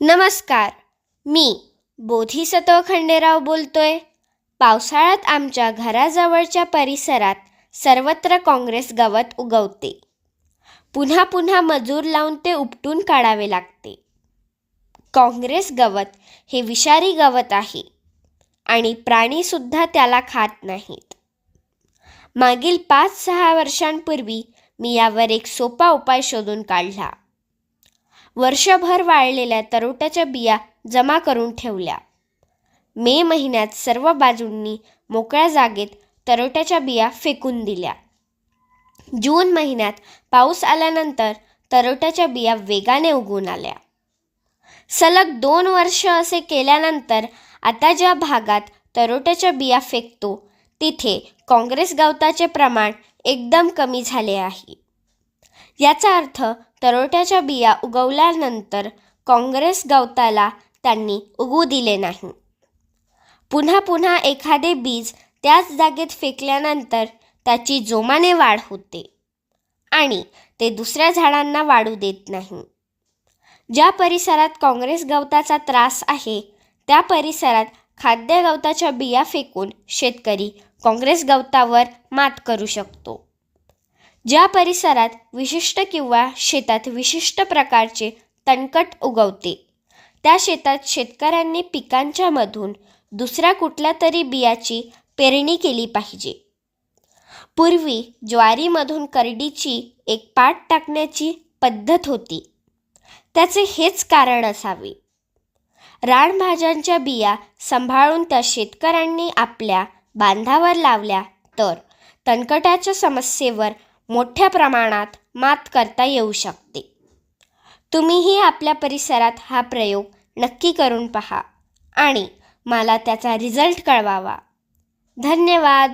नमस्कार मी बोधिसत्व खंडेराव बोलतोय. पावसाळ्यात आमच्या घराजवळच्या परिसरात सर्वत्र काँग्रेस गवत उगवते. पुन्हा पुन्हा मजूर लावून ते उपटून काढावे लागते. काँग्रेस गवत हे विषारी गवत आहे आणि प्राणीसुद्धा त्याला खात नाहीत. मागील पाच सहा वर्षांपूर्वी मी यावर एक सोपा उपाय शोधून काढला. वर्षभर वाळलेल्या तरोट्याच्या बिया जमा करून ठेवल्या. मे महिन्यात सर्व बाजूंनी मोकळ्या जागेत तरोट्याच्या बिया फेकून दिल्या. जून महिन्यात पाऊस आल्यानंतर तरोट्याच्या बिया वेगाने उगून आल्या. सलग दोन वर्ष असे केल्यानंतर आता ज्या भागात तरोट्याच्या बिया फेकतो तिथे काँग्रेस गवताचे प्रमाण एकदम कमी झाले आहे. याचा अर्थ तरोट्याच्या बिया उगवल्यानंतर काँग्रेस गवताला त्यांनी उगवू दिले नाही. पुन्हा पुन्हा एखादे बीज त्याच जागेत फेकल्यानंतर त्याची जोमाने वाढ होते आणि ते दुसऱ्या झाडांना वाढू देत नाही. ज्या परिसरात काँग्रेस गवताचा त्रास आहे त्या परिसरात खाद्य गवताच्या बिया फेकून शेतकरी काँग्रेस गवतावर मात करू शकतो. ज्या परिसरात विशिष्ट किंवा शेतात विशिष्ट प्रकारचे तणकट उगवते त्या शेतात शेतकऱ्यांनी पिकांच्या मधून दुसऱ्या कुठल्या तरी बियाची पेरणी केली पाहिजे. पूर्वी ज्वारीमधून करडीची एक पाट टाकण्याची पद्धत होती. त्याचे हेच कारण असावे. रानभाज्यांच्या बिया सांभाळून त्या शेतकऱ्यांनी आपल्या बांधावर लावल्या तर तणकटाच्या समस्येवर मोठ्या प्रमाणात मात करता येऊ शकते. तुम्हीही आपल्या परिसरात हा प्रयोग नक्की करून पहा आणि मला त्याचा रिझल्ट कळवावा. धन्यवाद.